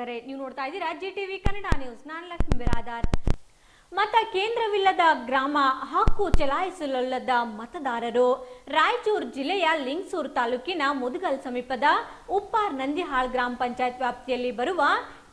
ವೀಕ್ಷಕರೇ ನೀವು ನೋಡ್ತಾ ಇದ್ದೀರಾ? Zee TV Kannada news. ನಾನು ಲಕ್ಷ್ಮಿ ಬಿರಾದಾರ್. ಮತ ಕೇಂದ್ರವಿಲ್ಲದ ಗ್ರಾಮ ಹಕ್ಕು ಚಲಾಯಿಸಲೊಲ್ಲದ ಮತದಾರರು ರಾಯಚೂರು ಜಿಲ್ಲೆಯ ಲಿಂಗ್ಸೂರು ತಾಲೂಕಿನ ಮುದಗಲ್ ಸಮೀಪದ ಉಪ್ಪಾರ್ ನಂದಿಹಾಳ್ ಗ್ರಾಮ ಪಂಚಾಯತ್ ವ್ಯಾಪ್ತಿಯಲ್ಲಿ ಬರುವ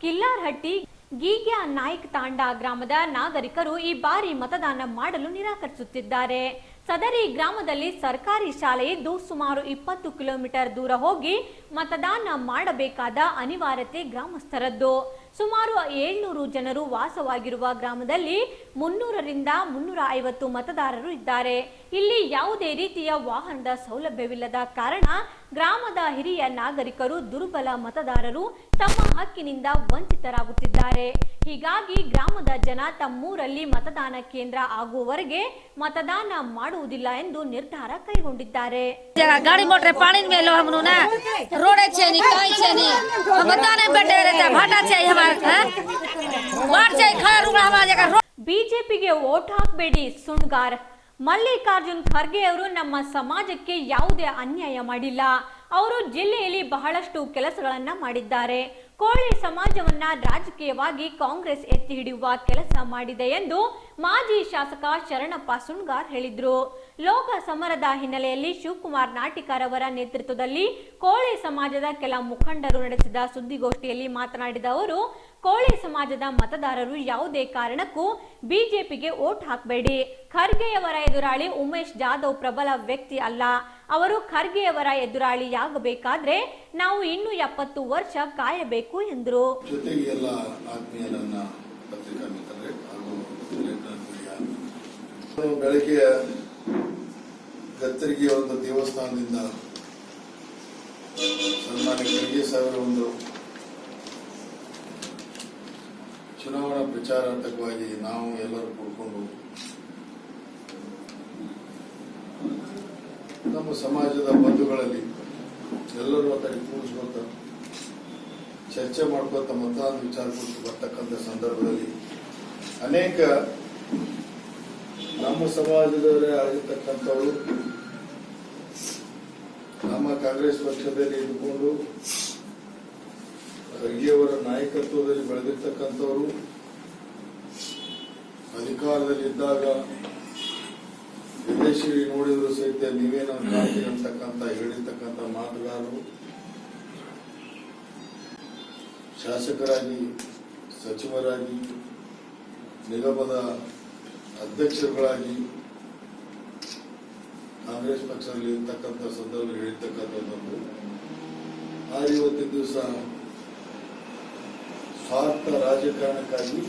ಕಿಲ್ಲಾರ್ಹಟ್ಟಿ ಗೀಗ್ಯಾ ನಾಯ್ಕ್ ತಾಂಡ ಗ್ರಾಮದ ನಾಗರಿಕರು ಈ ಬಾರಿ ಮತದಾನ ಮಾಡಲು ನಿರಾಕರಿಸುತ್ತಿದ್ದಾರೆ. ಸದರಿ ಗ್ರಾಮದಲ್ಲಿ ಸರ್ಕಾರಿ ಶಾಲೆ ಇದ್ದು ಸುಮಾರು ಇಪ್ಪತ್ತು ಕಿಲೋಮೀಟರ್ ದೂರ ಹೋಗಿ ಮತದಾನ ಮಾಡಬೇಕಾದ ಅನಿವಾರ್ಯತೆ ಗ್ರಾಮಸ್ಥರದ್ದು. ಸುಮಾರು ಏಳ್ನೂರು ಜನರು ವಾಸವಾಗಿರುವ ಗ್ರಾಮದಲ್ಲಿ ಮುನ್ನೂರರಿಂದ ಮುನ್ನೂರ ಐವತ್ತು ಮತದಾರರು ಇದ್ದಾರೆ. ಇಲ್ಲಿ ಯಾವುದೇ ರೀತಿಯ ವಾಹನದ ಸೌಲಭ್ಯವಿಲ್ಲದ ಕಾರಣ ಗ್ರಾಮದ ಹಿರಿಯ ನಾಗರಿಕರು ದುರ್ಬಲ ಮತದಾರರು ತಮ್ಮ ಹಕ್ಕಿನಿಂದ ವಂಚಿತರಾಗುತ್ತಿದ್ದಾರೆ. ಹೀಗಾಗಿ ಗ್ರಾಮದ ಜನ ತಮ್ಮೂರಲ್ಲಿ ಮತದಾನ ಕೇಂದ್ರ ಆಗುವವರೆಗೆ ಮತದಾನ ಮಾಡುವುದಿಲ್ಲ ಎಂದು ನಿರ್ಧಾರ ಕೈಗೊಂಡಿದ್ದಾರೆ. ಗಾಡಿ ಮೋಟ್ರೆ ಬಿಜೆಪಿಗೆ ವೋಟ್ ಹಾಕಬೇಡಿ ಸುಣ್ಗಾರ್ ಮಲ್ಲಿಕಾರ್ಜುನ್ ಖರ್ಗೆ ಅವರು ನಮ್ಮ ಸಮಾಜಕ್ಕೆ ಯಾವುದೇ ಅನ್ಯಾಯ ಮಾಡಿಲ್ಲ. ಅವರು ಜಿಲ್ಲೆಯಲ್ಲಿ ಬಹಳಷ್ಟು ಕೆಲಸಗಳನ್ನ ಮಾಡಿದ್ದಾರೆ. ಕೋಳಿ ಸಮಾಜವನ್ನ ರಾಜಕೀಯವಾಗಿ ಕಾಂಗ್ರೆಸ್ ಎತ್ತಿ ಹಿಡಿಯುವ ಕೆಲಸ ಮಾಡಿದೆ ಎಂದು ಮಾಜಿ ಶಾಸಕ ಶರಣಪ್ಪ ಸುಣ್ಗಾರ್ ಹೇಳಿದ್ರು. ಲೋಕ ಸಮರದ ಹಿನ್ನೆಲೆಯಲ್ಲಿ ಶಿವಕುಮಾರ್ ನಾಟಿಕರ್ ಅವರ ನೇತೃತ್ವದಲ್ಲಿ ಕೋಳಿ ಸಮಾಜದ ಕೆಲ ಮುಖಂಡರು ನಡೆಸಿದ ಸುದ್ದಿಗೋಷ್ಠಿಯಲ್ಲಿ ಮಾತನಾಡಿದ ಅವರು ಕೋಳಿ ಸಮಾಜದ ಮತದಾರರು ಯಾವುದೇ ಕಾರಣಕ್ಕೂ ಬಿಜೆಪಿಗೆ ವೋಟ್ ಹಾಕಬೇಡಿ. ಖರ್ಗೆಯವರ ಎದುರಾಳಿ ಉಮೇಶ್ ಜಾಧವ್ ಪ್ರಬಲ ವ್ಯಕ್ತಿ ಅಲ್ಲ. ಅವರು ಖರ್ಗೆಯವರ ಎದುರಾಳಿಯಾಗಬೇಕಾದ್ರೆ ನಾವು ಇನ್ನು ಎಪ್ಪತ್ತು ವರ್ಷ ಕಾಯಬೇಕು ಎಂದರು. ಬೆಳಗ್ಗೆ ಒಂದು ದೇವಸ್ಥಾನದಿಂದ ಸನ್ಮಾನ್ಯ ಸಾವಿರ ಒಂದು ಚುನಾವಣಾ ಪ್ರಚಾರಾರ್ಥಕವಾಗಿ ನಾವು ಎಲ್ಲರೂ ಕೂಡ್ಕೊಂಡು ನಮ್ಮ ಸಮಾಜದ ಬಂಧುಗಳಲ್ಲಿ ಎಲ್ಲರೂ ಒತ್ತಡಿ ಕೂಡಿಸ್ಕೊತ ಚರ್ಚೆ ಮಾಡ್ಕೊತ ಮತದಾನ ವಿಚಾರ ಕುರಿತು ಬರ್ತಕ್ಕಂಥ ಸಂದರ್ಭದಲ್ಲಿ ಅನೇಕ ನಮ್ಮ ಸಮಾಜದವರೇ ಆಗಿರ್ತಕ್ಕಂಥವರು ನಮ್ಮ ಕಾಂಗ್ರೆಸ್ ಪಕ್ಷದಲ್ಲಿ ಇದ್ದುಕೊಂಡು ಖರ್ಗೆಯವರ ನಾಯಕತ್ವದಲ್ಲಿ ಬೆಳೆದಿರ್ತಕ್ಕಂಥವರು ಅಧಿಕಾರದಲ್ಲಿದ್ದಾಗ ವಿದೇಶಿ ನೋಡಿದ್ರು ಸಹಿತ ನೀವೇನೋ ಕಾಯಿ ಅಂತಕ್ಕಂಥ ಹೇಳಿರ್ತಕ್ಕಂಥ ಮಾತುಗಾರರು, ಶಾಸಕರಾಗಿ, ಸಚಿವರಾಗಿ, ನಿಗಮದ ಅಧ್ಯಕ್ಷರುಗಳಾಗಿ ಕಾಂಗ್ರೆಸ್ ಪಕ್ಷದಲ್ಲಿ ಇರ್ತಕ್ಕಂಥ ಸಂದರ್ಭ ಹೇಳಿರ್ತಕ್ಕಂಥದ್ದು. ಆ, ಇವತ್ತಿನ ದಿವಸ ಸ್ವಾರ್ಥ ರಾಜಕಾರಣಕ್ಕಾಗಿ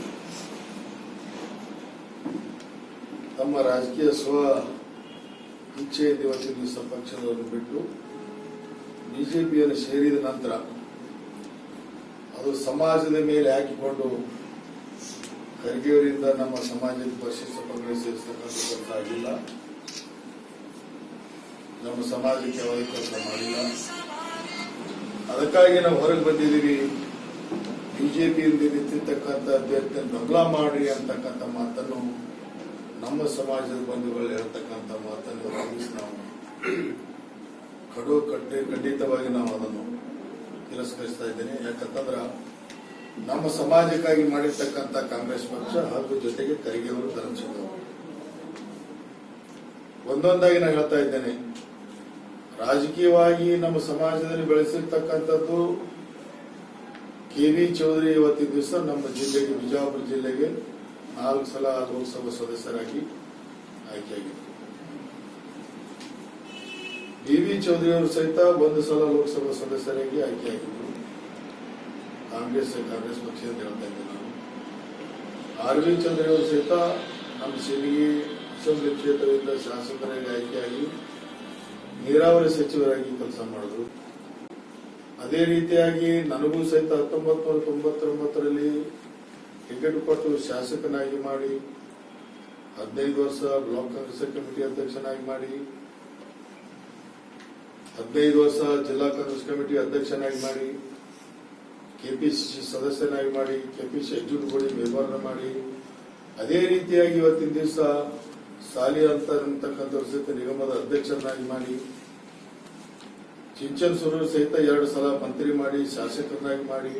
ತಮ್ಮ ರಾಜಕೀಯ ಸ್ವ ಇವತ್ತಿನ ದಿವಸ ಪಕ್ಷದವರನ್ನು ಬಿಟ್ಟು ಬಿಜೆಪಿಯನ್ನು ಸೇರಿದ ನಂತರ ಅದು ಸಮಾಜದ ಮೇಲೆ ಹಾಕಿಕೊಂಡು ಖರ್ಗೆಯವರಿಂದ ನಮ್ಮ ಸಮಾಜದ ಪರಿಶಿಷ್ಟ ಪಂಗಡ ಸೇರಿಸತಕ್ಕಂಥ ಆಗಿಲ್ಲ. ನಮ್ಮ ಸಮಾಜಕ್ಕೆ ಯಾವುದೇ ಕೆಲಸ ಮಾಡಿಲ್ಲ. ಅದಕ್ಕಾಗಿ ನಾವು ಹೊರಗೆ ಬಂದಿದ್ದೀವಿ. ಬಿಜೆಪಿಯಿಂದ ನಿಂತಿರ್ತಕ್ಕಂಥ ಅಭ್ಯರ್ಥಿಯನ್ನು ಬೆಂಬಲ ಮಾಡಿ ಅಂತಕ್ಕಂಥ ಮಾತನ್ನು ನಮ್ಮ ಸಮಾಜದ ಬಂಧುಗಳು ಹೇಳ್ತಕ್ಕಂಥ ಮಾತನ್ನು ನಾವು ಕಡು ಕಟ್ಟಿ ಖಂಡಿತವಾಗಿ ನಾವು ಅದನ್ನು ತಿರಸ್ಕರಿಸ್ತಾ ಇದ್ದೇನೆ. ಯಾಕಂತಂದ್ರೆ ನಮ್ಮ ಸಮಾಜಕ್ಕಾಗಿ ಮಾಡಿರ್ತಕ್ಕಂಥ ಕಾಂಗ್ರೆಸ್ ಪಕ್ಷ ಹಾಗೂ ಜೊತೆಗೆ ಖರ್ಗೆಯವರು ಧರ್ಮಸಿಂಗ್ ಒಂದೊಂದಾಗಿ ನಾನು ಹೇಳ್ತಾ ಇದ್ದೇನೆ. ರಾಜಕೀಯವಾಗಿ ನಮ್ಮ ಸಮಾಜದಲ್ಲಿ ಬೆಳೆಸಿರ್ತಕ್ಕಂಥದ್ದು ಕೆ ವಿ ಚೌಧರಿ ಇವತ್ತಿನ ದಿವಸ ನಮ್ಮ ಜಿಲ್ಲೆಗೆ, ಬಿಜಾಪುರ ಜಿಲ್ಲೆಗೆ ನಾಲ್ಕು ಸಲ ಲೋಕಸಭಾ ಸದಸ್ಯರಾಗಿ ಆಯ್ಕೆಯಾಗಿದ್ದರು ಡಿ ವಿ ಚೌಧರಿ ಅವರು ಸಹಿತ ಒಂದು ಸಲ ಲೋಕಸಭಾ ಸದಸ್ಯರಾಗಿ ಆಯ್ಕೆಯಾಗಿದ್ದರು ಕಾಂಗ್ರೆಸ್ ಕಾಂಗ್ರೆಸ್ ಪಕ್ಷದಿಂದ ಹೇಳ್ತಾ ಇದ್ದೆ ನಾನು. ಆರ್ ವಿ ಚೌಧರಿ ಅವರು ಸಹಿತ ನಮ್ಮ ಸಿಂದಗಿ ಅಸೆಂಬ್ಲಿ ಕ್ಷೇತ್ರದಿಂದ ಶಾಸಕರಾಗಿ ಆಯ್ಕೆಯಾಗಿ ನೀರಾವರಿ ಸಚಿವರಾಗಿ ಕೆಲಸ ಮಾಡಿದ್ರು. ಅದೇ ರೀತಿಯಾಗಿ ನನಗೂ ಸಹಿತ ಹತ್ತೊಂಬತ್ತು ನೂರ ತೊಂಬತ್ತೊಂಬತ್ತರಲ್ಲಿ ಟಿಕೆಟ್ ಕೊಟ್ಟು ಶಾಸಕನಾಗಿ ಮಾಡಿ, ಹದಿನೈದು ವರ್ಷ ಬ್ಲಾಕ್ ಕಾಂಗ್ರೆಸ್ ಕಮಿಟಿ ಅಧ್ಯಕ್ಷನಾಗಿ ಮಾಡಿ, ಹದಿನೈದು ವರ್ಷ ಜಿಲ್ಲಾ ಕಾಂಗ್ರೆಸ್ ಕಮಿಟಿ ಅಧ್ಯಕ್ಷನಾಗಿ ಮಾಡಿ, ಕೆಪಿಸಿಸಿ ಸದಸ್ಯನಾಗಿ ಮಾಡಿ ಕೆಪಿಸಿ ಎಕ್ಸಿಕ್ಯೂಟಿವ್ ಮೆಂಬರ್ನ ಮಾಡಿ, ಅದೇ ರೀತಿಯಾಗಿ ಇವತ್ತಿನ ದಿವಸ ಸಾಲಿ ಅಂತ ಅಂತಕ್ಕಂಥ ನಿಗಮದ ಅಧ್ಯಕ್ಷರನ್ನಾಗಿ ಮಾಡಿ ಚಿಂಚನ್ ಸುರೂರ್ ಸಹಿತ ಎರಡು ಸಲ ಮಂತ್ರಿ ಮಾಡಿ, ಶಾಸಕರನ್ನಾಗಿ ಮಾಡಿ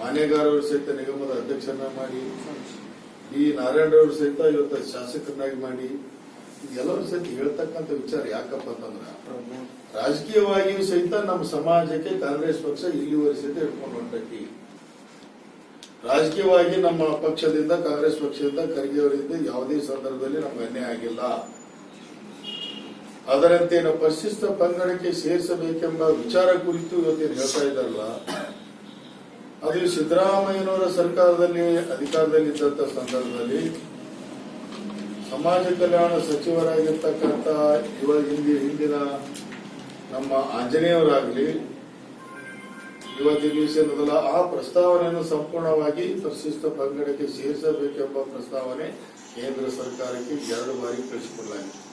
ಮಾನ್ಯಗಾರ್ ಅವರು ಸಹಿತ ನಿಗಮದ ಅಧ್ಯಕ್ಷರನ್ನ ಮಾಡಿ ಈ ನಾರಾಯಣರವರು ಸಹಿತ ಇವತ್ತು ಶಾಸಕರನ್ನಾಗಿ ಮಾಡಿ ಎಲ್ಲರೂ ಸಹಿತ ಹೇಳ್ತಕ್ಕಂಥ ವಿಚಾರ ಯಾಕಪ್ಪ ಅಂತಂದ್ರ ರಾಜಕೀಯವಾಗಿಯೂ ಸಹಿತ ನಮ್ಮ ಸಮಾಜಕ್ಕೆ ಕಾಂಗ್ರೆಸ್ ಪಕ್ಷ ಇಲ್ಲಿವರೆಗೆ ಸಹಿತ ಇಟ್ಕೊಂಡು ಹೊಂಟೈತಿ. ರಾಜಕೀಯವಾಗಿ ನಮ್ಮ ಪಕ್ಷದಿಂದ, ಕಾಂಗ್ರೆಸ್ ಪಕ್ಷದಿಂದ ಖರ್ಗೆ ಯಾವುದೇ ಸಂದರ್ಭದಲ್ಲಿ ನಮ್ಗೆ ಅನ್ಯಾಯ ಆಗಿಲ್ಲ. ಅದರಂತೆ ನಾವು ಪರಿಶಿಷ್ಟ ಪಂಗಡಕ್ಕೆ ಸೇರಿಸಬೇಕೆಂಬ ವಿಚಾರ ಕುರಿತು ಇವತ್ತೇನು ಹೇಳ್ತಾ ಇದ್ದಾರಲ್ಲ, ಅದು ಸಿದ್ದರಾಮಯ್ಯನವರ ಸರ್ಕಾರದಲ್ಲಿ ಅಧಿಕಾರದಲ್ಲಿದ್ದಂತ ಸಂದರ್ಭದಲ್ಲಿ ಸಮಾಜ ಕಲ್ಯಾಣ ಸಚಿವರಾಗಿರ್ತಕ್ಕಂಥ ಇವ ಹಿಂದಿ ಹಿಂದಿನ ನಮ್ಮ ಆಂಜನೇಯವರಾಗಲಿ ಇವತ್ತಿನ ದಿವಸ ಆ ಪ್ರಸ್ತಾವನೆಯನ್ನು ಸಂಪೂರ್ಣವಾಗಿ ಪರಿಶಿಷ್ಟ ಪಂಗಡಕ್ಕೆ ಸೇರಿಸಬೇಕೆಂಬ ಪ್ರಸ್ತಾವನೆ ಕೇಂದ್ರ ಸರ್ಕಾರಕ್ಕೆ ಎರಡು ಬಾರಿ ಕಳಿಸಿಕೊಡಲಾಗಿದೆ.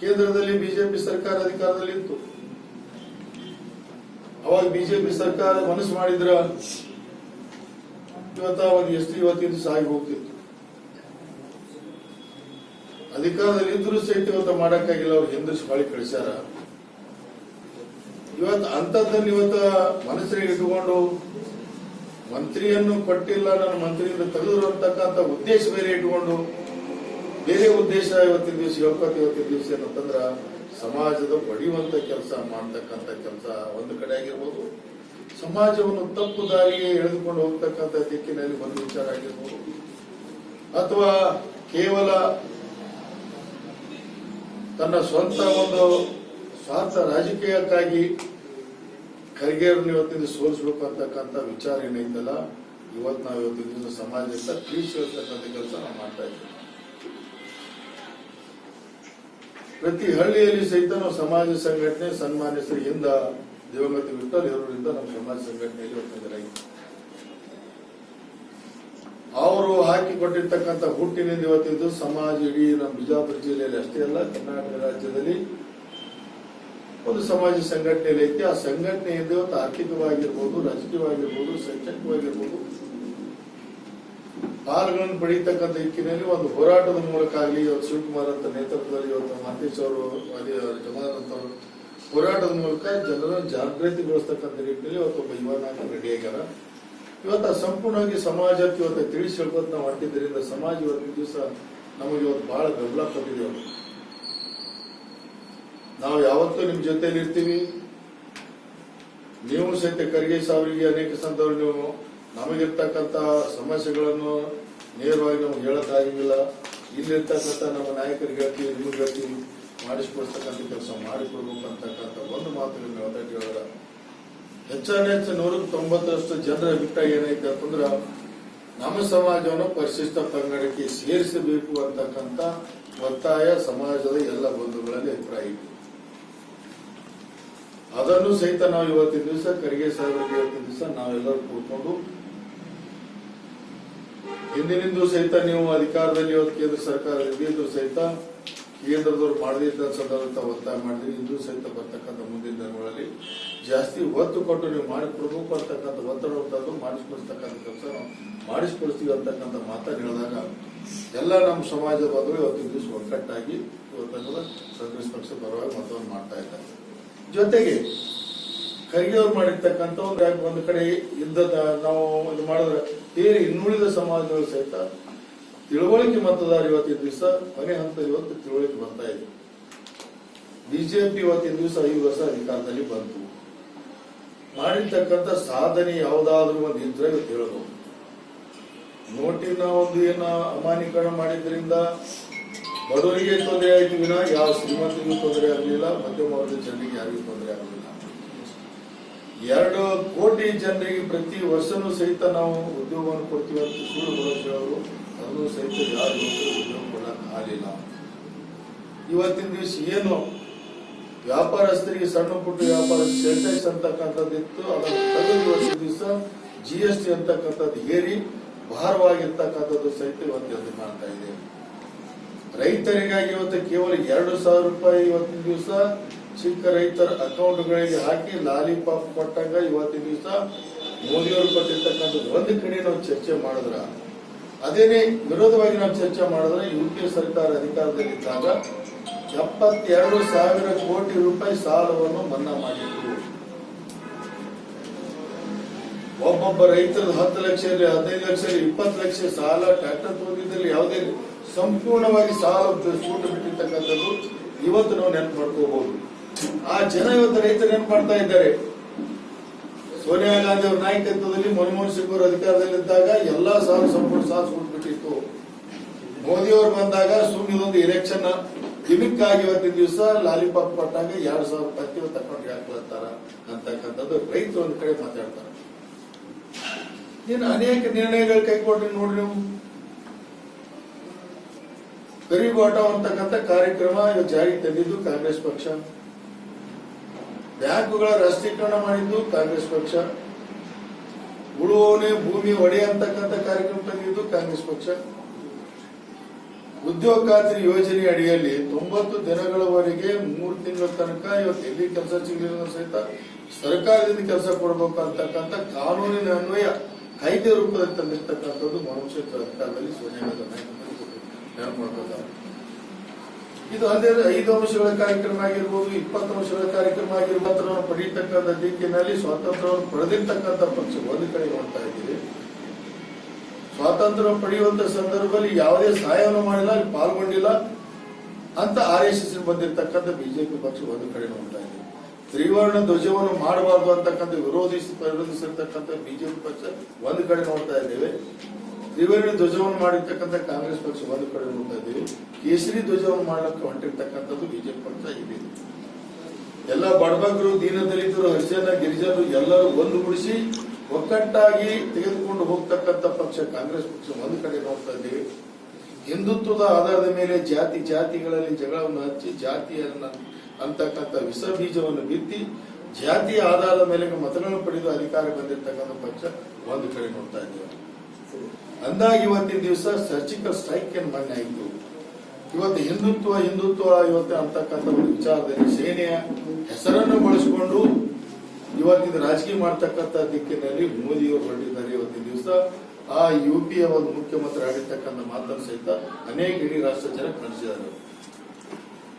ಕೇಂದ್ರದಲ್ಲಿ ಬಿಜೆಪಿ ಸರ್ಕಾರ ಅಧಿಕಾರದಲ್ಲಿ ಇತ್ತು. ಅವಾಗ ಬಿಜೆಪಿ ಸರ್ಕಾರ ಮನಸ್ಸು ಮಾಡಿದ್ರ ಇವತ್ತ ಒಂದು ಎಷ್ಟು ಇವತ್ತಿನ ಸಾಗಿ ಹೋಗ್ತಿತ್ತು. ಅಧಿಕಾರದಲ್ಲಿ ಇದ್ರೂ ಸಹಿತ ಇವತ್ತ ಮಾಡಕ್ಕಾಗಿಲ್ಲ, ಅವ್ರು ಹಿಂದಿರಿಸಿ ಮಾಡಿ ಕಳಿಸ್ಯಾರ. ಇವತ್ತು ಅಂತದ್ದನ್ನು ಇವತ್ತ ಮನಸ್ಸಿಗೆ ಇಟ್ಕೊಂಡು ಮಂತ್ರಿಯನ್ನು ಕೊಟ್ಟಿಲ್ಲ, ನನ್ನ ಮಂತ್ರಿಯಿಂದ ತೆಗೆದ್ರು ಉದ್ದೇಶ ಬೇರೆ ಇಟ್ಕೊಂಡು ಬೇರೆ ಉದ್ದೇಶ ಇವತ್ತಿನ ದಿವಸ ಹೇಳ್ಕೊತೀವಿ ಇವತ್ತಿನ ದಿವಸ ಏನಂತಂದ್ರ, ಸಮಾಜದ ಹೊಡೆಯುವಂತ ಕೆಲಸ ಮಾಡ್ತಕ್ಕಂಥ ಕೆಲಸ ಒಂದು ಕಡೆ ಆಗಿರ್ಬೋದು. ಸಮಾಜವನ್ನು ತಪ್ಪು ದಾರಿಗೆ ಎಳೆದುಕೊಂಡು ಹೋಗ್ತಕ್ಕಂಥ ದಿಕ್ಕಿನಲ್ಲಿ ಒಂದು ವಿಚಾರ ಆಗಿರ್ಬೋದು. ಅಥವಾ ಕೇವಲ ತನ್ನ ಸ್ವಂತ ಒಂದು ಸ್ವಾರ್ಥ ರಾಜಕೀಯಕ್ಕಾಗಿ ಖರ್ಗೆಯವ್ರನ್ನ ಇವತ್ತಿನ ಸೋಲಿಸ್ಬೇಕು ಅಂತಕ್ಕಂಥ ವಿಚಾರ ಏನೈತಲ್ಲ ಇವತ್ತು ನಾವು ಇವತ್ತಿನ ಸಮಾಜದಿಂದ ತಿಳಿಸಿರ್ತಕ್ಕಂಥ ಕೆಲಸ ನಾವು ಮಾಡ್ತಾ ಇದ್ದೀವಿ. ಪ್ರತಿ ಹಳ್ಳಿಯಲ್ಲಿ ಸಹಿತ ನಾವು ಸಮಾಜ ಸಂಘಟನೆ ಸನ್ಮಾನ್ಯ ಶ್ರೀಯಿಂದ ದಿವಂಗತ ವಿಠಲ್ ನಮ್ಮ ಸಮಾಜ ಸಂಘಟನೆಯಲ್ಲಿ ಇವತ್ತಿನ ಅವರು ಹಾಕಿಕೊಟ್ಟಿರ್ತಕ್ಕಂಥ ಹುಟ್ಟಿನಿಂದ ಇವತ್ತಿದ್ದು ಸಮಾಜ ಇಡೀ ನಮ್ಮ ಬಿಜಾಪುರ ಜಿಲ್ಲೆಯಲ್ಲಿ ಅಷ್ಟೇ ಅಲ್ಲ, ಕರ್ನಾಟಕ ರಾಜ್ಯದಲ್ಲಿ ಒಂದು ಸಮಾಜ ಸಂಘಟನೆಯಲ್ಲಿ ಐತಿ. ಆ ಸಂಘಟನೆಯಿಂದ ಇವತ್ತು ಆರ್ಥಿಕವಾಗಿರ್ಬೋದು, ರಾಜಕೀಯವಾಗಿರ್ಬೋದು, ಶೈಕ್ಷಣಿಕವಾಗಿರ್ಬೋದು ಪಾಲ್ಗಳನ್ನು ಪಡೀತಕ್ಕಂಥ ದಿಕ್ಕಿನಲ್ಲಿ ಒಂದು ಹೋರಾಟದ ಮೂಲಕ ಆಗಲಿ ಇವತ್ತು ಶಿವಕುಮಾರ್ ಅಂತ ನೇತೃತ್ವದಲ್ಲಿ ಇವತ್ತು ಮಹಂತೇಶ್ ಅವರು ಅಲ್ಲಿ ಜಮಾನಂತ ಅವರು ಹೋರಾಟದ ಮೂಲಕ ಜನರನ್ನು ಜಾಗೃತಿಗೊಳಿಸ್ತಕ್ಕಂಥ ರೀತಿಯಲ್ಲಿ ಇವತ್ತು ಒಬ್ಬ ಯುವ ನಾಯಕ ರೆಡಿ ಆಗ್ಯಾರ ಇವತ್ತು ಸಂಪೂರ್ಣವಾಗಿ ಸಮಾಜಕ್ಕೆ ಇವತ್ತು ತಿಳಿಸಿ ನಾವು ಹೊಂಟಿದ್ದರಿಂದ ಸಮಾಜ ಇವತ್ತಿನ ದಿವಸ ನಮಗೆ ಇವತ್ತು ಬಹಳ ಬೆಂಬಲ ಕೊಟ್ಟಿದೆ ಅವರು. ನಾವು ಯಾವತ್ತೂ ನಿಮ್ಮ ಜೊತೆಯಲ್ಲಿ ಇರ್ತೀವಿ. ನೀವು ಸಹಿತ ಖರ್ಗೆ ಸಾವರಿಗೆ ಅನೇಕ ಸಂದರ್ಭ ನೀವು ನಮಗಿರ್ತಕ್ಕಂತಹ ಸಮಸ್ಯೆಗಳನ್ನು ನೇರವಾಗಿ ನಮ್ಗೆ ಹೇಳಕ್ಕಾಗಿಲ್ಲ ಇಲ್ಲಿರ್ತಕ್ಕಂಥ ನಮ್ಮ ನಾಯಕರಿಗೆ ಹೇಳ್ತೀವಿ ನಿಮಗೆ ಹೇಳ್ತೀವಿ, ಮಾಡಿಸ್ಕೊಡ್ತಕ್ಕಂಥ ಕೆಲಸ ಮಾಡಿಕೊಡ್ಬೇಕು ಅಂತಕ್ಕಂಥ ಒಂದು ಮಾತು ಹೇಳಿದ್ರ ಹೆಚ್ಚಾನ ಹೆಚ್ಚು ನೂರಕ್ಕೆ ತೊಂಬತ್ತರಷ್ಟು ಜನರ ಅಭಿಪ್ರಾಯ ಏನೈತೆ ಅಂತಂದ್ರೆ, ನಮ್ಮ ಸಮಾಜವನ್ನು ಪರಿಶಿಷ್ಟ ಪಂಗಡಕ್ಕೆ ಸೇರಿಸಬೇಕು ಅಂತಕ್ಕಂಥ ಒತ್ತಾಯ ಸಮಾಜದ ಎಲ್ಲ ಬಂಧುಗಳಲ್ಲಿ ಅಭಿಪ್ರಾಯ ಇದೆ. ಅದನ್ನು ಸಹಿತ ನಾವು ಇವತ್ತಿನ ದಿವಸ ಕರಿಗೆ ಸಾಹೇಬರಿಗೆ ಇವತ್ತಿನ ದಿವಸ ನಾವೆಲ್ಲರೂ ಕೂತ್ಕೊಂಡು ಹಿಂದಿನಿಂದ ಸಹಿತ ನೀವು ಅಧಿಕಾರದಲ್ಲಿ ಇವತ್ತು ಕೇಂದ್ರ ಸರ್ಕಾರ ಇದ್ದಿದ್ರು ಸಹಿತ ಕೇಂದ್ರದವ್ರು ಮಾಡಿದ ಸಂದರ್ಭ ಒತ್ತಾಯ ಮಾಡಿದ್ರಿ ಇಂದು ಸಹಿತ ಬರ್ತಕ್ಕಂಥ ಮುಂದಿನ ದಿನಗಳಲ್ಲಿ ಜಾಸ್ತಿ ಒತ್ತು ಕೊಟ್ಟು ನೀವು ಮಾಡಿಕೊಡ್ಬೇಕು ಅಂತಕ್ಕಂಥ ಒತ್ತಡ ತಂದು ಮಾಡಿಸ್ಕೊಡ್ತಕ್ಕಂಥ ಕೆಲಸ ಮಾಡಿಸ್ಕೊಡ್ತೀವಿ ಅಂತಕ್ಕಂಥ ಮಾತನ್ನು ಹೇಳಿದಾಗ ಎಲ್ಲ ನಮ್ಮ ಸಮಾಜ ಬಂದರು ಇವತ್ತು ದಿವಸ ಒಗ್ಗಟ್ಟಾಗಿ ಇವತ್ತ ಕಾಂಗ್ರೆಸ್ ಪಕ್ಷ ಪರವಾಗಿ ಮತವನ್ನು ಮಾಡ್ತಾ ಇದ್ದಾರೆ. ಜೊತೆಗೆ ಖರ್ಗೆ ಅವ್ರು ಮಾಡಿರ್ತಕ್ಕಂಥ ಒಂದು ಒಂದು ಕಡೆ ಇದ್ದ ನಾವು ಇದು ಮಾಡಿದ್ರೆ ಬೇರೆ ಇನ್ನುಳಿದ ಸಮಾಜಗಳು ಸಹಿತ ತಿಳುವಳಿಕೆ ಮತದಾರ ಇವತ್ತಿನ ದಿವಸ ಕೊನೆ ಹಂತ ಇವತ್ತು ತಿಳುವಳಿಕೆ ಬರ್ತಾ ಇದೆ. ಬಿಜೆಪಿ ಇವತ್ತಿನ ದಿವಸ ಐದು ವರ್ಷ ಅಧಿಕಾರದಲ್ಲಿ ಬಂತು. ಮಾಡಿರ್ತಕ್ಕಂಥ ಸಾಧನೆ ಯಾವುದಾದ್ರೂ ಒಂದು ಇದ್ರೆ ಇವತ್ತು ನೋಟಿನ ಒಂದು ಏನ ಅಮಾನ್ಯೀಕರಣ ಮಾಡಿದ್ರಿಂದ ಬಡವರಿಗೆ ತೊಂದರೆ ಆಯ್ತು ವಿನ, ಯಾವ ಶ್ರೀಮಂತರಿಗೂ ತೊಂದರೆ ಆಗಲಿಲ್ಲ, ಮಧ್ಯಮ ವರ್ಗದ ಜನರಿಗೆ ಯಾರಿಗೂ ತೊಂದರೆ ಆಗಲಿಲ್ಲ. ಎರಡು ಕೋಟಿ ಜನರಿಗೆ ಪ್ರತಿ ವರ್ಷನೂ ಸಹಿತ ನಾವು ಉದ್ಯೋಗವನ್ನು ಕೊಡ್ತೀವಿ ಅಂತ ಸುಳ್ಳು ಭರವಸೆ ಅವರು, ಅದನ್ನು ಸಹಿತ ಯಾರು ಉದ್ಯೋಗ ಕೊಡಕ್ ಆಗಲಿಲ್ಲ. ಇವತ್ತಿನ ದಿವಸ ಏನು? ವ್ಯಾಪಾರಸ್ಥರಿಗೆ ಸಣ್ಣ ಪುಟ್ಟ ವ್ಯಾಪಾರ ಸೆಲ್ಟೆಕ್ಸ್ ಅಂತಕ್ಕಂಥದ್ದಿತ್ತು ಅದನ್ನು ತೆಗೆದು ದಿವಸ ಜಿ ಎಸ್ ಟಿ ಅಂತಕ್ಕಂಥದ್ದು ಏರಿ ಭಾರವಾಗಿರ್ತಕ್ಕಂಥದ್ದು ಸಹಿತ ಇವತ್ತು ಎದುರು ಮಾಡ್ತಾ ಇದೆ. ರೈತರಿಗಾಗಿ ಇವತ್ತು ಕೇವಲ ಎರಡು ಸಾವಿರ ರೂಪಾಯಿ ಇವತ್ತಿನ ದಿವಸ ಚಿಕ್ಕ ರೈತರ ಅಕೌಂಟ್ಗಳಿಗೆ ಹಾಕಿ ಲಾಲಿಪಾಪ್ ಕೊಟ್ಟಾಗ ಇವತ್ತಿನ ದಿವಸ ಮೋದಿಯವರು ಕೊಟ್ಟಿರ್ತಕ್ಕಂಥದ್ದು ಒಂದು ಕಡೆ ನಾವು ಚರ್ಚೆ ಮಾಡಿದ್ರ. ಅದೇನೇ ವಿರೋಧವಾಗಿ ನಾವು ಚರ್ಚೆ ಮಾಡಿದ್ರೆ ಯು ಪಿ ಸರ್ಕಾರ ಅಧಿಕಾರದಲ್ಲಿದ್ದಾಗ ಎಪ್ಪತ್ತೆರಡು ಸಾವಿರ ಕೋಟಿ ರೂಪಾಯಿ ಸಾಲವನ್ನು ಮನ್ನಾ ಮಾಡಿದ್ರು ಒಬ್ಬೊಬ್ಬ ರೈತರು ಹತ್ತು ಲಕ್ಷ ಹದಿನೈದು ಲಕ್ಷ ಇಪ್ಪತ್ತು ಲಕ್ಷ ಸಾಲ ಟ್ರ್ಯಾಕ್ಟರ್ ತಗೊಂಡಿದ್ದಲ್ಲಿ ಯಾವುದೇ ಸಂಪೂರ್ಣವಾಗಿ ಸಾಲ ಸೂಟು ಬಿಟ್ಟಿರ್ತಕ್ಕಂಥದ್ದು ಇವತ್ತು ನಾವು ನೆನಪು ಮಾಡ್ಕೋಬಹುದು. ಆ ಜನ ಇವತ್ತು ರೈತರು ಏನ್ ಮಾಡ್ತಾ ಇದ್ದಾರೆ? ಸೋನಿಯಾ ಗಾಂಧಿ ಅವರ ನಾಯಕತ್ವದಲ್ಲಿ ಮನಮೋಹನ್ ಸಿಂಗ್ ಅವರು ಅಧಿಕಾರದಲ್ಲಿದ್ದಾಗ ಎಲ್ಲಾ ಸಾಲ ಸಂಪೂರ್ಣ ಸಾಲ ಸುಟ್ಬಿಟ್ಟಿತ್ತು ಮೋದಿ ಅವರು ಬಂದಾಗ ಸುಮ್ಮನೆ ಒಂದು ಎಲೆಕ್ಷನ್ ಗಿಮಿಕ್ ಆಗಿ ಇವತ್ತಿನ ದಿವಸ ಲಾಲಿಪಾಪ್ ಕೊಟ್ಟಾಗ ಎರಡ್ ಸಾವಿರ ಪತ್ತಿ ತಕೊಂಡು ಹಾಕೊಳ್ತಾರ ಅಂತಕ್ಕಂಥದ್ದು ರೈತರು ಒಂದ್ ಕಡೆ ಮಾತಾಡ್ತಾರೆ. ಇನ್ನು ಅನೇಕ ನಿರ್ಣಯಗಳು ಕೈಗೊಂಡ್ರಿ ನೋಡ್ರಿ ನೀವು. ಗರೀಬ್ ಆಟೋ ಅಂತಕ್ಕಂಥ ಕಾರ್ಯಕ್ರಮ ಜಾರಿಗೆ ತಂದಿದ್ದು ಕಾಂಗ್ರೆಸ್ ಪಕ್ಷ. ಬ್ಯಾಂಕುಗಳ ರಾಷ್ಟ್ರೀಕರಣ ಮಾಡಿದ್ದು ಕಾಂಗ್ರೆಸ್ ಪಕ್ಷ. ಉಳುವವನೇ ಭೂಮಿ ಒಡೆ ಅಂತಕ್ಕಂಥ ಕಾರ್ಯಕ್ರಮ ತಂದಿದ್ದು ಕಾಂಗ್ರೆಸ್ ಪಕ್ಷ. ಉದ್ಯೋಗ ಖಾತ್ರಿ ಯೋಜನೆ ಅಡಿಯಲ್ಲಿ ತೊಂಬತ್ತು ದಿನಗಳವರೆಗೆ ಮೂರು ತಿಂಗಳ ತನಕ ಇವತ್ತು ಎಲ್ಲಿ ಕೆಲಸ ಸಿಗಲಿಲ್ಲ ಸಹಿತ ಸರ್ಕಾರದಿಂದ ಕೆಲಸ ಕೊಡಬೇಕು ಅಂತಕ್ಕಂಥ ಕಾನೂನಿನ ಅನ್ವಯ ಕಾಯ್ದೆ ರೂಪದಲ್ಲಿ ತಂದಿರ್ತಕ್ಕಂಥದ್ದು ಮನುಷ್ಯ ಸರ್ಕಾರದಲ್ಲಿ ಸೋನಿಯಾ ಗಾಂಧಿ ನೆನಪು ಇದು ಅಲ್ಲದೆ ಐದು ಅಂಶಗಳ ಕಾರ್ಯಕ್ರಮ ಆಗಿರ್ಬೋದು, ಇಪ್ಪತ್ತು ಅಂಶಗಳ ಕಾರ್ಯಕ್ರಮ ಆಗಿರ್ಬೋದು ಪಡೀತಕ್ಕಂಥ ದಿಕ್ಕಿನಲ್ಲಿ ಸ್ವಾತಂತ್ರ್ಯವನ್ನು ಪಡೆದಿರ್ತಕ್ಕಂಥ ಪಕ್ಷ ಒಂದು ಕಡೆ ನೋಡ್ತಾ ಇದ್ದೀವಿ ಸ್ವಾತಂತ್ರ್ಯ ಪಡೆಯುವಂತ ಸಂದರ್ಭದಲ್ಲಿ ಯಾವುದೇ ಸಹಾಯವನ್ನು ಮಾಡಿಲ್ಲ, ಅಲ್ಲಿ ಪಾಲ್ಗೊಂಡಿಲ್ಲ ಅಂತ ಆರ್ ಎಸ್ ಎಸ್ ಬಂದಿರತಕ್ಕಂಥ ಬಿಜೆಪಿ ಪಕ್ಷ ಒಂದು ಕಡೆ ನೋಡ್ತಾ ಇದೆ ತ್ರಿವರ್ಣ ಧ್ವಜವನ್ನು ಮಾಡಬಾರ್ದು ಅಂತಕ್ಕಂಥ ವಿರೋಧಿಸಿ, ವಿರೋಧಿಸಿರ್ತಕ್ಕಂಥ ಬಿಜೆಪಿ ಪಕ್ಷ ಒಂದು ಕಡೆ ನೋಡ್ತಾ ಇದ್ದೇವೆ. ತ್ರಿವರ್ಣ ಧ್ವಜವನ್ನು ಮಾಡಿರ್ತಕ್ಕಂಥ ಕಾಂಗ್ರೆಸ್ ಪಕ್ಷ ಒಂದು ಕಡೆ ನೋಡ್ತಾ ಇದ್ದೀವಿ. ಕೇಸರಿ ಧ್ವಜವನ್ನು ಮಾಡಲಿಕ್ಕೆ ಹೊಂಟಿರ್ತಕ್ಕಂಥದ್ದು ಬಿಜೆಪಿ ಪಕ್ಷ ಇದೆ. ಎಲ್ಲ ಬಡಬಗ್ರು, ದೀನ ದಲಿತರು, ಹರಿಜನ, ಗಿರಿಜನರು ಎಲ್ಲರೂ ಒಂದುಗೂಡಿಸಿ ಒಕ್ಕಟ್ಟಾಗಿ ತೆಗೆದುಕೊಂಡು ಹೋಗ್ತಕ್ಕಂಥ ಪಕ್ಷ ಕಾಂಗ್ರೆಸ್ ಪಕ್ಷ ಒಂದು ಕಡೆ ನೋಡ್ತಾ ಇದ್ದೀವಿ. ಹಿಂದುತ್ವದ ಆಧಾರದ ಮೇಲೆ ಜಾತಿ ಜಾತಿಗಳಲ್ಲಿ ಜಗಳವನ್ನು ಹಚ್ಚಿ ಜಾತಿಯನ್ನ ಅಂತಕ್ಕಂಥ ವಿಷ ಬೀಜವನ್ನು ಬಿತ್ತಿ ಜಾತಿಯ ಆಧಾರದ ಮೇಲೆ ಮತಗಳನ್ನು ಪಡೆದು ಅಧಿಕಾರ ಬಂದಿರತಕ್ಕಂಥ ಪಕ್ಷ ಒಂದು ಕಡೆ ನೋಡ್ತಾ ಇದ್ದೀವಿ. ಅಂದಾಗಿ ಇವತ್ತಿನ ದಿವಸ ಸರ್ಜಿಕಲ್ ಸ್ಟ್ರೈಕ್ ಏನ್ ಮೊನ್ನೆ ಆಯ್ತು? ಇವತ್ತು ಹಿಂದುತ್ವ ಹಿಂದುತ್ವ, ಇವತ್ತು ಅಂತಕ್ಕಂಥ ಒಂದು ವಿಚಾರದಲ್ಲಿ ಸೇನೆಯ ಹೆಸರನ್ನು ಬಳಸಿಕೊಂಡು ಇವತ್ತಿನ ರಾಜಕೀಯ ಮಾಡ್ತಕ್ಕಂಥ ದಿಕ್ಕಿನಲ್ಲಿ ಮೋದಿಯವರು ಹೊರಟಿದ್ದಾರೆ ಇವತ್ತಿನ ದಿವಸ. ಆ ಯು ಪಿಯ ಒಂದು ಮುಖ್ಯಮಂತ್ರಿ ಆಡಿರ್ತಕ್ಕಂಥ ಮಾತನ್ನು ಸಹಿತ ಅನೇಕ ಇಡೀ ರಾಷ್ಟ್ರ ಜನ ಕಳಿಸಿದ್ದಾರೆ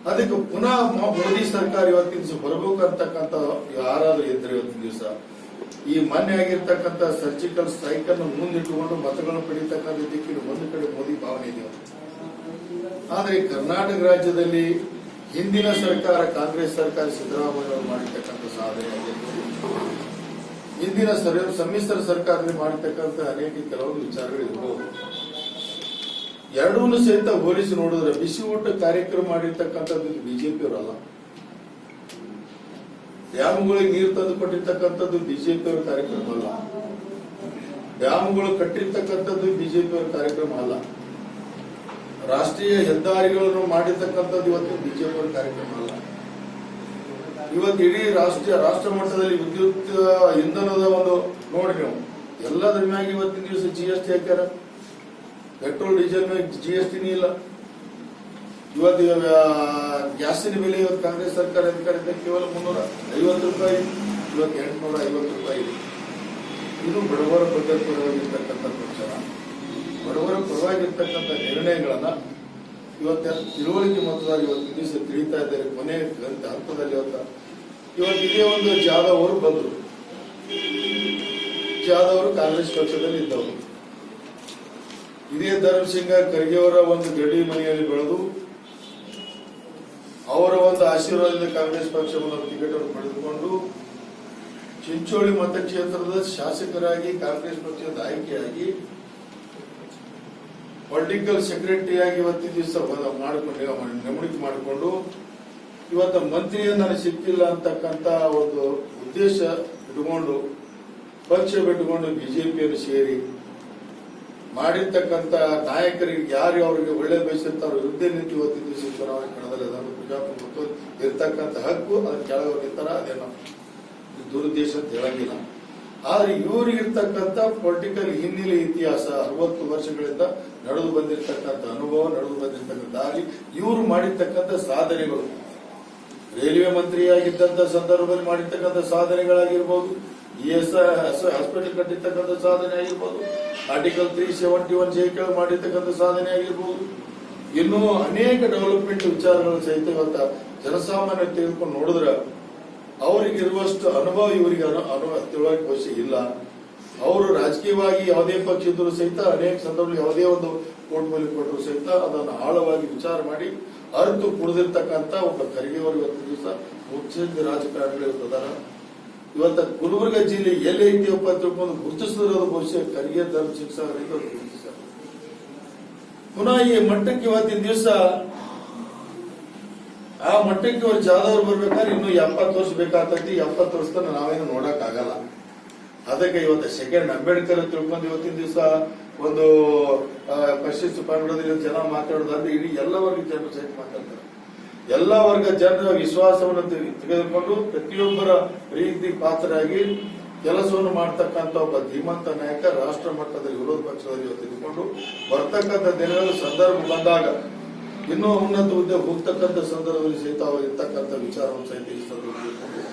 ಅದಕ್ಕೆ ಪುನಃ ಮೋದಿ ಸರ್ಕಾರ ಇವತ್ತಿನ ದಿವಸ ಬರಬೇಕು ಅಂತಕ್ಕಂಥ ಯಾರಾದ್ರೂ ಇದ್ರೆ ಇವತ್ತಿನ ದಿವಸ? ಈ ಮಾನ್ಯ ಆಗಿರ್ತಕ್ಕಂಥ ಸರ್ಜಿಕಲ್ ಸ್ಟ್ರೈಕ್ ಅನ್ನು ಮುಂದಿಟ್ಟುಕೊಂಡು ಮತಗಳನ್ನು ಪಡೀತಕ್ಕಂಥ ದಿಕ್ಕಿನ ಒಂದು ಕಡೆ ಮೋದಿ ಭಾವನೆ ಇದೆ. ಆದ್ರೆ ಕರ್ನಾಟಕ ರಾಜ್ಯದಲ್ಲಿ ಹಿಂದಿನ ಸರ್ಕಾರ, ಕಾಂಗ್ರೆಸ್ ಸರ್ಕಾರ ಸಿದ್ದರಾಮಯ್ಯ ಅವರು ಮಾಡಿರ್ತಕ್ಕಂಥ ಸಾಧನೆ ಆಗಿರ್ಬೋದು. ಹಿಂದಿನ ಸಮ್ಮಿಶ್ರ ಸರ್ಕಾರದಲ್ಲಿ ಮಾಡಿರ್ತಕ್ಕಂಥ ಅನೇಕ ಕೆಲವೊಂದು ವಿಚಾರಗಳು ಇರಬಹುದು ಎರಡೂ ಸಹಿತ ಹೋಲಿಸಿ ನೋಡಿದ್ರೆ ಬಿಸಿ ಊಟ ಕಾರ್ಯಕ್ರಮ ಮಾಡಿರ್ತಕ್ಕಂಥದ್ದು ಬಿಜೆಪಿ ಅವರಲ್ಲ ಡ್ಯಾಮ್ಗಳಿಗೆ ನೀರು ತಂದು ಕೊಟ್ಟಿರ್ತಕ್ಕಂಥದ್ದು ಬಿಜೆಪಿ ಅವರ ಕಾರ್ಯಕ್ರಮ ಅಲ್ಲ. ಡ್ಯಾಮ್ಗಳು ಕಟ್ಟಿರ್ತಕ್ಕಂಥದ್ದು ಬಿಜೆಪಿ ಅವರ ಕಾರ್ಯಕ್ರಮ ಅಲ್ಲ. ರಾಷ್ಟ್ರೀಯ ಹೆದ್ದಾರಿಗಳನ್ನು ಮಾಡಿರ್ತಕ್ಕಂಥದ್ದು ಇವತ್ತು ಬಿಜೆಪಿ ಅವರ ಕಾರ್ಯಕ್ರಮ ಅಲ್ಲ. ಇವತ್ತು ಇಡೀ ರಾಷ್ಟ್ರೀಯ ರಾಷ್ಟ್ರ ಮಟ್ಟದಲ್ಲಿ ವಿದ್ಯುತ್ ಇಂಧನದ ಒಂದು ನೋಡಿ ನೀವು, ಎಲ್ಲದ್ರ ಮ್ಯಾಗ ಇವತ್ತಿನ ದಿವಸ ಜಿ ಎಸ್ ಟಿ ಹಾಕ್ಯಾರ? ಪೆಟ್ರೋಲ್, ಡೀಸೆಲ್ ಮ್ಯಾಗ ಜಿ ಎಸ್ ಟಿನೇ ಇಲ್ಲ. ಇವತ್ತು ಗ್ಯಾಸಿನ ಬೆಲೆ ಇವತ್ತು ಕಾಂಗ್ರೆಸ್ ಸರ್ಕಾರ ಕೇವಲ ಮುನ್ನೂರ ರೂಪಾಯಿ ಇವತ್ತು ಎಂಟುನೂರ ಐವತ್ತು ರೂಪಾಯಿ ಇದೆ. ಇದು ಬಡವರ ಬಗ್ಗೆ ಪರವಾಗಿರ್ತಕ್ಕಂಥ ಪ್ರಚಾರ. ಬಡವರ ಪರವಾಗಿರ್ತಕ್ಕಂಥ ನಿರ್ಣಯಗಳನ್ನ ಇವತ್ತು ತಿಳುವಳಿಕೆ ಮತದಾರ ಇವತ್ತು ದಿವಸ ತಿಳಿತಾ ಇದ್ದಾರೆ. ಕೊನೆ ಗ್ರಂಥ ಹಂತದಲ್ಲಿ ಇವತ್ತ. ಇವತ್ತು ಇದೇ ಒಂದು ಜಾಧವ್ ಅವರು ಬಂದರು. ಜಾಧವ್ ಅವರು ಕಾಂಗ್ರೆಸ್ ಪಕ್ಷದಲ್ಲಿ ಇದ್ದವರು. ಇದೇ ಧರ್ಮಸಿಂಗ ಖರ್ಗೆ ಒಂದು ಗಡಿ ಮನೆಯಲ್ಲಿ ಬೆಳೆದು ಅವರ ಒಂದು ಆಶೀರ್ವಾದದಿಂದ ಕಾಂಗ್ರೆಸ್ ಪಕ್ಷವನ್ನು ಟಿಕೆಟ್ ಅನ್ನು ಪಡೆದುಕೊಂಡು ಚಿಂಚೋಳಿ ಮತಕ್ಷೇತ್ರದ ಶಾಸಕರಾಗಿ ಕಾಂಗ್ರೆಸ್ ಪಕ್ಷದ ಆಯ್ಕೆಯಾಗಿ ಪೊಲಿಟಿಕಲ್ ಸೆಕ್ರೆಟರಿಯಾಗಿ ಇವತ್ತಿನ ದಿವಸ ಮಾಡಿಕೊಂಡು ನೇಮಣಿಕೆ ಮಾಡಿಕೊಂಡು ಇವತ್ತು ಮಂತ್ರಿಯ ನನಗೆ ಸಿಕ್ಕಿಲ್ಲ ಅಂತಕ್ಕಂತ ಒಂದು ಉದ್ದೇಶ ಇಟ್ಕೊಂಡು ಪಕ್ಷ ಬಿಟ್ಟುಕೊಂಡು ಬಿಜೆಪಿಯನ್ನು ಸೇರಿ ಮಾಡಿರ್ತಕ್ಕಂಥ ನಾಯಕರಿಗೆ ಯಾರು ಅವರಿಗೆ ಒಳ್ಳೆ ಬಯಸುತ್ತಾರೋ ಯುದ್ಧ ನಿಂತು ಇವತ್ತಿನ ದಿವಸ ಕಣದಲ್ಲಿ ಅದನ್ನು ಪ್ರಜಾಪ್ರಭುತ್ವ ಇರ್ತಕ್ಕಂಥ ಹಕ್ಕು ಅದನ್ನ ಕೆಳಗೆ ಅದೇನೋ ದುರುದ್ದೇಶ ಅಂತ ಹೇಳಂಗಿಲ್ಲ. ಆದ್ರೆ ಇವ್ರಿಗಿರ್ತಕ್ಕಂಥ ಪೊಲಿಟಿಕಲ್ ಹಿನ್ನೆಲೆ ಇತಿಹಾಸ ಅರವತ್ತು ವರ್ಷಗಳಿಂದ ನಡೆದು ಬಂದಿರತಕ್ಕಂಥ ಅನುಭವ, ನಡೆದು ಬಂದಿರತಕ್ಕಂಥ ದಾರಿ, ಇವರು ಮಾಡಿರ್ತಕ್ಕಂಥ ಸಾಧನೆಗಳು. ರೈಲ್ವೆ ಮಂತ್ರಿಯಾಗಿದ್ದಂತ ಸಂದರ್ಭದಲ್ಲಿ ಮಾಡಿರ್ತಕ್ಕಂಥ ಸಾಧನೆಗಳಾಗಿರ್ಬೋದು ಇ ಎಸ್ ಹಾಸ್ಪಿಟಲ್ ಕಟ್ಟಿರ್ತಕ್ಕಂಥ ಸಾಧನೆ ಆಗಿರ್ಬೋದು ಆರ್ಟಿಕಲ್ ತ್ರೀ ಸೆವೆಂಟಿ ಒನ್ ಜೈಕೆ ಮಾಡಿರ್ತಕ್ಕಂಥ ಸಾಧನೆ ಆಗಿರ್ಬೋದು. ಇನ್ನೂ ಅನೇಕ ಡೆವಲಪ್ಮೆಂಟ್ ವಿಚಾರಗಳು ಸಹಿತ ಇವತ್ತ ಜನಸಾಮಾನ್ಯ ತೆಗೆದುಕೊಂಡು ನೋಡಿದ್ರೆ ಅವರಿಗಿರುವಷ್ಟು ಅನುಭವ ಇವರಿಗೆ ಅನುಭವ ಬಹುಶಃ ಇಲ್ಲ. ಅವರು ರಾಜಕೀಯವಾಗಿ ಯಾವುದೇ ಪಕ್ಷ ಇದ್ದರೂ ಸಹಿತ ಅನೇಕ ಸಂದರ್ಭದಲ್ಲಿ ಯಾವುದೇ ಒಂದು ಕೋರ್ಟ್ ಮೇಲೆ ಕೊಟ್ಟರು ಸಹಿತ ಅದನ್ನು ಆಳವಾಗಿ ವಿಚಾರ ಮಾಡಿ ಅರಿತು ಕುಡಿದಿರ್ತಕ್ಕಂಥ ಒಬ್ಬ ಖರ್ಗೆಯವರು ಇವತ್ತು ದಿವಸ ಮುಖ್ಯ ರಾಜಕಾರಣಿಗಳು ಇರ್ತದಾರ. ಇವತ್ತ ಗುಲ್ಬರ್ಗ ಜಿಲ್ಲೆ ಎಲ್ಲಿ ಐತಿಯಪ್ಪ ಅಂತ ತಿಳ್ಕೊಂಡು ಗುರುತಿಸಿರೋದು ಬಹುಶಃ ಖರ್ಗೆ ಧರ್ಮ ಶಿಕ್ಷಣ ಗುರುತಿಸ ಪುನಃ ಈ ಮಟ್ಟಕ್ಕೆ ಇವತ್ತಿನ ದಿವಸ ಆ ಮಟ್ಟಕ್ಕೆ ಅವ್ರು ಜಾದವ್ರು ಬರ್ಬೇಕಾದ್ರೆ ಇನ್ನು ಎಪ್ಪತ್ತು ವರ್ಷ ಬೇಕಾಗ್ತೈತಿ. ಎಪ್ಪತ್ತು ವರ್ಷ ತನಕ ನಾವೇನು ನೋಡಕ್ ಆಗಲ್ಲ ಅದಕ್ಕೆ ಇವತ್ತು ಸೆಕೆಂಡ್ ಅಂಬೇಡ್ಕರ್ ತಿಳ್ಕೊಂಡು ಇವತ್ತಿನ ದಿವಸ ಒಂದು ಪಶ್ಚಿಮ ಪಂಗಡದಲ್ಲಿ ಜನ ಮಾತಾಡೋದಂದ್ರೆ ಇಡೀ ಎಲ್ಲ ವರ್ಗದ ಜನರು ಸಹಿತ ಮಾತಾಡ್ತಾರೆ. ಎಲ್ಲ ವರ್ಗ ಜನರ ವಿಶ್ವಾಸವನ್ನು ತೆಗೆ- ತೆಗೆದುಕೊಂಡು ಪ್ರತಿಯೊಬ್ಬರ ರೀತಿ ಪಾತ್ರರಾಗಿ ಕೆಲಸವನ್ನು ಮಾಡ್ತಕ್ಕಂಥ ಒಬ್ಬ ಧೀಮಂತ ನಾಯಕ ರಾಷ್ಟ್ರ ಮಟ್ಟದಲ್ಲಿ ವಿರೋಧ ಪಕ್ಷದಲ್ಲಿ ತೆಗೆದುಕೊಂಡು ಬರ್ತಕ್ಕಂಥ ದಿನಗಳ, ಸಂದರ್ಭ ಬಂದಾಗ ಇನ್ನೂ ಉನ್ನತ ಹುದ್ದೆ ಹೋಗ್ತಕ್ಕಂಥ ಸಂದರ್ಭದಲ್ಲಿ ಸಹಿತ ಅವರು ಇರ್ತಕ್ಕಂಥ ವಿಚಾರವನ್ನು ಸಹಿತ ಈ ಸಂದರ್ಭದಲ್ಲಿ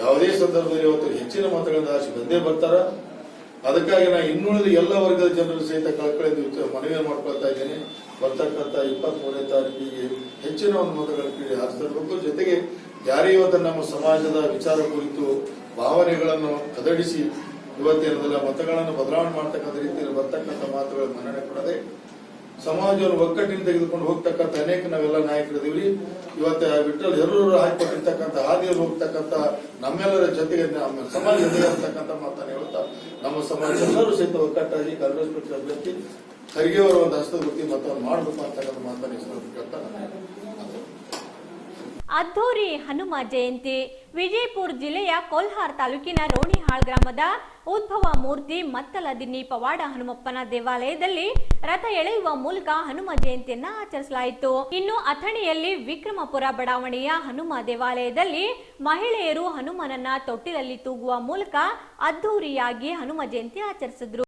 ಯಾವುದೇ ಸಂದರ್ಭದಲ್ಲಿ ಇವತ್ತು ಹೆಚ್ಚಿನ ಮತಗಳಿಂದ ಆಶೆ ಬಂದೇ ಬರ್ತಾರ. ಅದಕ್ಕಾಗಿ ನಾ ಇನ್ನುಳಿದ ಎಲ್ಲ ವರ್ಗದ ಜನರು ಸಹಿತ ಕಳ್ಕಳಿದ ವಿಚಾರ ಮನವಿ ಮಾಡ್ಕೊಳ್ತಾ ಇದ್ದೇನೆ. ಬರ್ತಕ್ಕಂಥ ಇಪ್ಪತ್ತ್ ಮೂರನೇ ತಾರೀಕಿಗೆ ಹೆಚ್ಚಿನ ಒಂದು ಮತಗಳ ಕ್ರೀಡೆ ಹಾರಿಸಬೇಕು ಜೊತೆಗೆ ಯಾರೇ ಇವತ್ತು ನಮ್ಮ ಸಮಾಜದ ವಿಚಾರ ಕುರಿತು ಭಾವನೆಗಳನ್ನು ಕದಡಿಸಿ ಇವತ್ತೇನದಲ್ಲ ಮತಗಳನ್ನು ಬದಲಾವಣೆ ಮಾಡ್ತಕ್ಕಂಥ ರೀತಿಯಲ್ಲಿ ಬರ್ತಕ್ಕಂಥ ಮಾತುಗಳ ಮನ್ನಣೆ ಕೊಡದೆ ಸಮಾಜವನ್ನು ಒಗ್ಗಟ್ಟಿನ ತೆಗೆದುಕೊಂಡು ಹೋಗ್ತಕ್ಕಂಥ ಅನೇಕ ನಾವೆಲ್ಲ ನಾಯಕರಿದ್ದೀವಿ. ಇವತ್ತು ವಿಠಲ್ ಹೆರೂರು ಹಾಕಿಕೊಟ್ಟಿರ್ತಕ್ಕಂಥ ಹಾದಿಯಲ್ಲಿ ಹೋಗ್ತಕ್ಕಂಥ ನಮ್ಮೆಲ್ಲರ ಜೊತೆಗೆ ನಮ್ಮ ಸಮಾಜ ಜೊತೆಗೆ ಇರ್ತಕ್ಕಂಥ ಮಾತನ್ನು ಹೇಳ್ತಾ ನಮ್ಮ ಸಮಾಜ ಎಲ್ಲರೂ ಸಹಿತ ಒಗ್ಗಟ್ಟಾಗಿ ಕಾಂಗ್ರೆಸ್ ಪಕ್ಷ ಅಭ್ಯರ್ಥಿ ಖರ್ಗೆ ಅವರ ಒಂದು ಹಸ್ತಗುತ್ತಿ ಮತವನ್ನು ಮಾಡಬೇಕು ಅಂತಕ್ಕಂಥ ಮಾತನ್ನು ಈ ಸಂದರ್ಭದಲ್ಲಿ ಹೇಳ್ತಾ ನನ್ನ ಮಾತು. ಅದ್ದೂರಿ ಹನುಮ ಜಯಂತಿ, ವಿಜಯಪುರ ಜಿಲ್ಲೆಯ ಕೋಲ್ಹಾರ್ ತಾಲೂಕಿನ ರೋಣಿಹಾಳ್ ಗ್ರಾಮದ ಉದ್ಭವ ಮೂರ್ತಿ ಮತ್ತಲದಿನ್ನಿ ಪವಾಡ ಹನುಮಪ್ಪನ ದೇವಾಲಯದಲ್ಲಿ ರಥ ಎಳೆಯುವ ಮೂಲಕ ಹನುಮ ಜಯಂತಿಯನ್ನ ಆಚರಿಸಲಾಯಿತು. ಇನ್ನು ಅಥಣಿಯಲ್ಲಿ ವಿಕ್ರಮಪುರ ಬಡಾವಣೆಯ ಹನುಮ ದೇವಾಲಯದಲ್ಲಿ ಮಹಿಳೆಯರು ಹನುಮನನ್ನ ತೊಟ್ಟಿಲಲ್ಲಿ ತೂಗುವ ಮೂಲಕ ಅದ್ಧೂರಿಯಾಗಿ ಹನುಮ ಜಯಂತಿ ಆಚರಿಸಿದ್ರು.